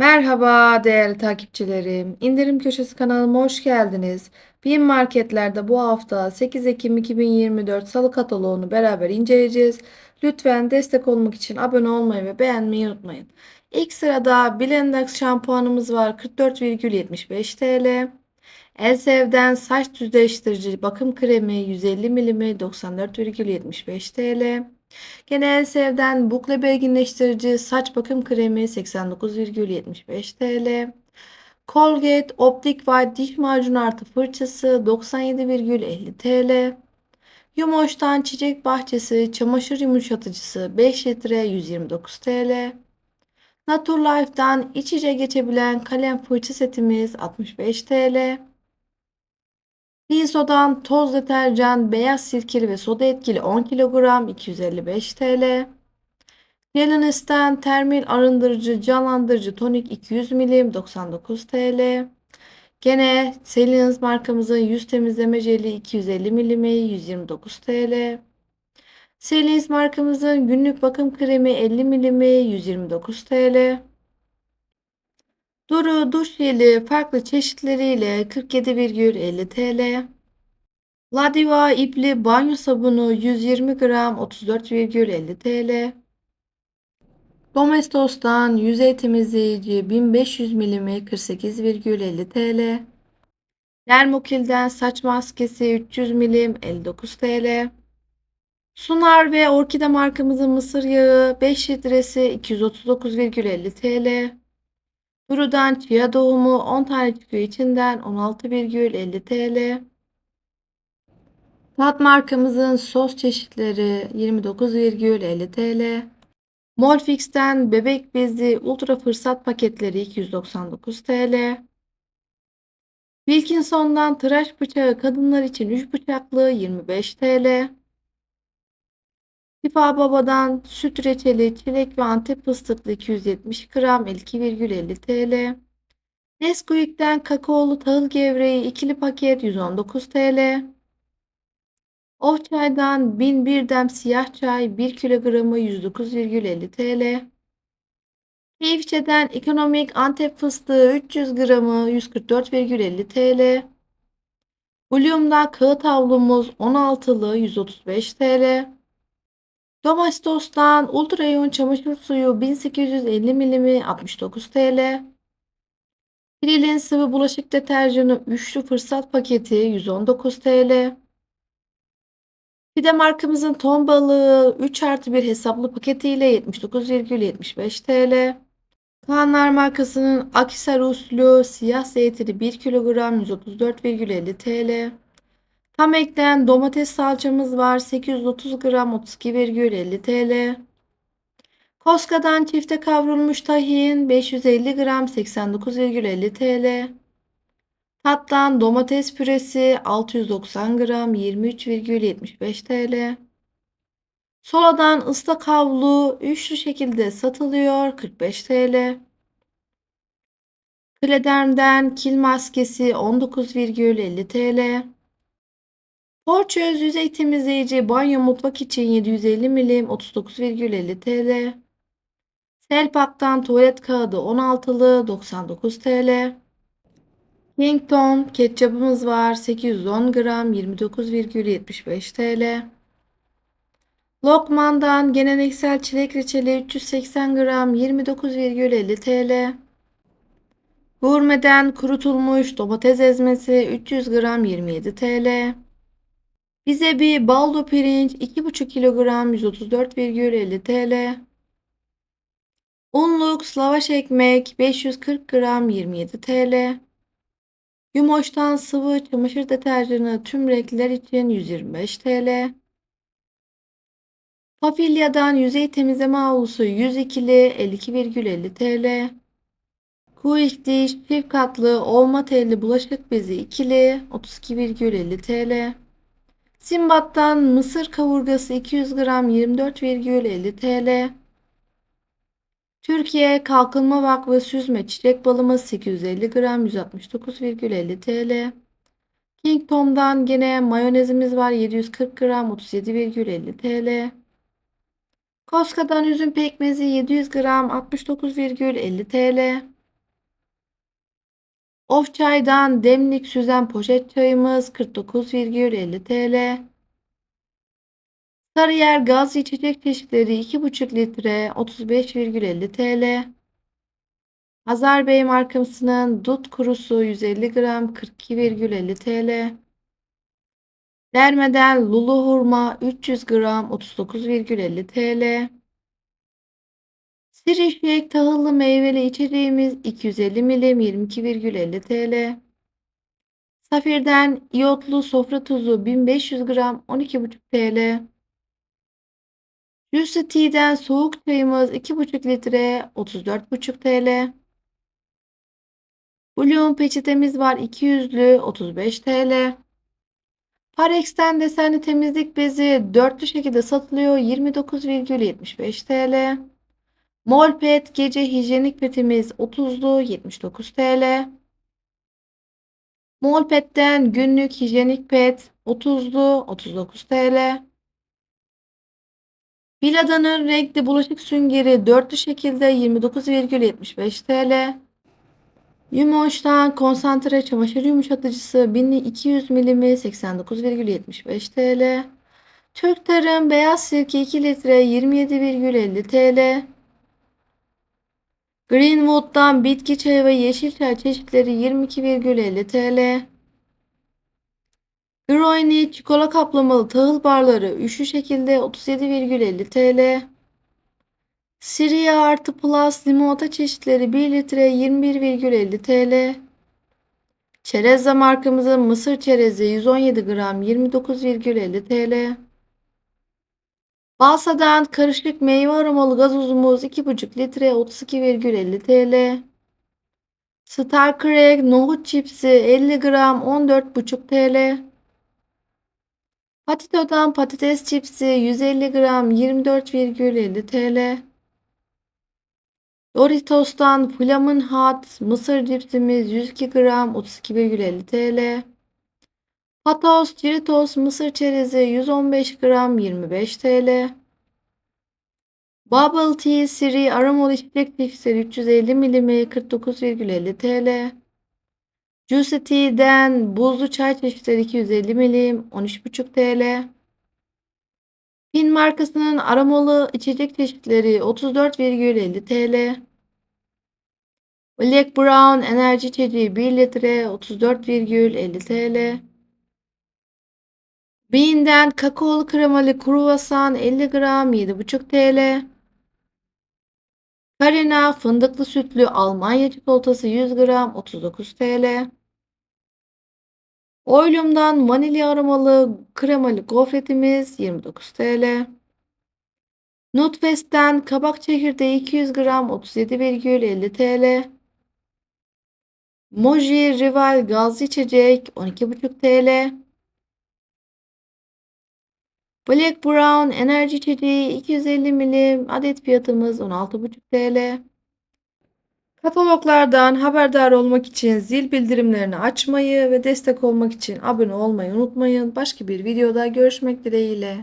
Merhaba değerli takipçilerim. İndirim Köşesi kanalıma hoş geldiniz. BİM Marketler'de bu hafta 8 Ekim 2024 Salı kataloğunu beraber inceleyeceğiz. Lütfen destek olmak için abone olmayı ve beğenmeyi unutmayın. İlk sırada Blendax şampuanımız var 44,75 TL. Elsev'den saç düzleştirici bakım kremi 150 ml 94,75 TL. Gene Elsev'den bukle belginleştirici saç bakım kremi 89,75 TL. Colgate Optic White diş macunu artı fırçası 97,50 TL. Yumoş'tan çiçek bahçesi çamaşır yumuşatıcısı 5 litre 129 TL. Naturlife'dan iç içe geçebilen kalem fırça setimiz 65 TL. Liso'dan toz deterjan, beyaz sirkeli ve soda etkili 10 kilogram 255 TL. Jelenis'ten termil arındırıcı, canlandırıcı tonik 200 milim 99 TL. Gene Selins markamızın yüz temizleme jeli 250 milimi 129 TL. Selins markamızın günlük bakım kremi 50 milimi 129 TL. Duru duş jeli farklı çeşitleriyle 47,50 TL. Ladiva ipli banyo sabunu 120 gram 34,50 TL. Domestos'tan yüzey temizleyici 1500 mm 48,50 TL. Dermokil'den saç maskesi 300 mm 59 TL. Sunar ve Orkide markamızın mısır yağı 5 litresi 239,50 TL. Duru'dan chia doğumu 10 tane çıkıyor içinden 16,50 TL. Tat markamızın sos çeşitleri 29,50 TL. Molfix'ten bebek bezi ultra fırsat paketleri 299 TL. Wilkinson'dan tıraş bıçağı kadınlar için 3 bıçaklı 25 TL. Şifa Baba'dan süt reçeli, çilek ve antep fıstıklı 270 gram 52,50 TL. Nesquik'ten kakaolu tahıl gevreği ikili paket 119 TL. Oh çaydan 1001 dem siyah çay 1 kilogramı 109,50 TL. Keyifçeden ekonomik antep fıstığı 300 gramı 144,50 TL. Bloom'da kağıt havlumuz 16'lı 135 TL. Domestos'tan ultra yoğun çamaşır suyu 1850 milimi 69 TL. Prilin sıvı bulaşık deterjanı üçlü fırsat paketi 119 TL. Pide markamızın ton balığı 3 artı 1 hesaplı paketiyle 79,75 TL. Kaanlar markasının Akisar usulü siyah zeytini 1 kilogram 134,50 TL. Tam eklen domates salçamız var 830 gram 32,50 TL. Koska'dan çifte kavrulmuş tahin 550 gram 89,50 TL. Tatlan domates püresi 690 gram 23,75 TL. Soladan ıslak havlu üçlü şekilde satılıyor 45 TL. Klederm'den kil maskesi 19,50 TL. Porçöz yüzey temizleyici banyo mutfak için 750 milim 39,50 TL. Selpak'tan tuvalet kağıdı 16'lı 99 TL. Kington ketçapımız var 810 gram 29,75 TL. Lokman'dan geleneksel çilek reçeli 380 gram 29,50 TL. Gurmeden kurutulmuş domates ezmesi 300 gram 27 TL. Bize bir baldo pirinç 2,5 kilogram 134,50 TL. Unluk lavaş ekmek 540 gram 27 TL. Yumoş'tan sıvı çamaşır deterjanı tüm renkler için 125 TL. Pafilya'dan yüzey temizleme havlusu 102'li 52,50 TL. Quick Dish çift katlı olma telli bulaşık bezi ikili 32,50 TL. Simbat'tan mısır kavurgası 200 gram 24,50 TL. Türkiye Kalkınma Vakfı süzme çiçek balımız 850 gram 169,50 TL. King Tom'dan gene mayonezimiz var 740 gram 37,50 TL. Koska'dan üzüm pekmezi 700 gram 69,50 TL. Of çaydan demlik süzen poşet çayımız 49,50 TL. Sarıyer gaz içecek çeşitleri 2,5 litre 35,50 TL. Hazar Bey markasının dut kurusu 150 gram 42,50 TL. Dermeden lulu hurma 300 gram 39,50 TL. Sirişek tahıllı meyveli içeceğimiz 250 milim 22,50 TL. Safir'den iyotlu sofra tuzu 1500 gram 12,5 TL. Juicy Tea'den soğuk çayımız 2,5 litre 34,5 TL. Bulyon peçetemiz var 200'lü 35 TL. Parex'ten desenli temizlik bezi dörtlü şekilde satılıyor 29,75 TL. Molpet gece hijyenik petimiz 30'lu 79 TL. Molpet'ten günlük hijyenik pet 30'lu 39 TL. Bilada'nın renkli bulaşık süngeri dörtlü şekilde 29,75 TL. Yumoş'tan konsantre çamaşır yumuşatıcısı 1200 milimi 89,75 TL. Türk Tarım beyaz sirke 2 litre 27,50 TL. Greenwood'dan bitki çayı ve yeşil çay çeşitleri 22,50 TL. Groini çikolata kaplamalı tahıl barları üçlü şekilde 37,50 TL. Siriya artı plus limonata çeşitleri 1 litre 21,50 TL. Çerezza markamızın mısır çerezi 117 gram 29,50 TL. Balsa'dan karışık meyve aromalı gazozumuz 2,5 litre 32,50 TL. Star Crack nohut çipsi 50 gram 14,5 TL. Patito'dan patates çipsi 150 gram 24,50 TL. Doritos'tan Flamin Hot mısır cipsimiz 102 gram 32,50 TL. Patos Cheetos mısır çerezi 115 gram 25 TL. Bubble Tea Siri aromalı içecek çeşitleri 350 milimi 49,50 TL. Juicy Tea'den buzlu çay çeşitleri 250 milim 13,5 TL. Pin markasının aromalı içecek çeşitleri 34,50 TL. Black Brown enerji içeceği 1 litre 34,50 TL. Bean'den kakaolu kremalı kruvasan 50 gram 7,5 TL. Carina fındıklı sütlü Almanya çikolatası 100 gram 39 TL. Oylum'dan vanilya aromalı kremalı gofretimiz 29 TL. Nutfest'ten kabak çekirdeği 200 gram 37,50 TL. Moji Rival gazlı içecek 12,5 TL. Black Brown enerji içeceği 250 milim adet fiyatımız 16,5 TL. Kataloglardan haberdar olmak için zil bildirimlerini açmayı ve destek olmak için abone olmayı unutmayın. Başka bir videoda görüşmek dileğiyle.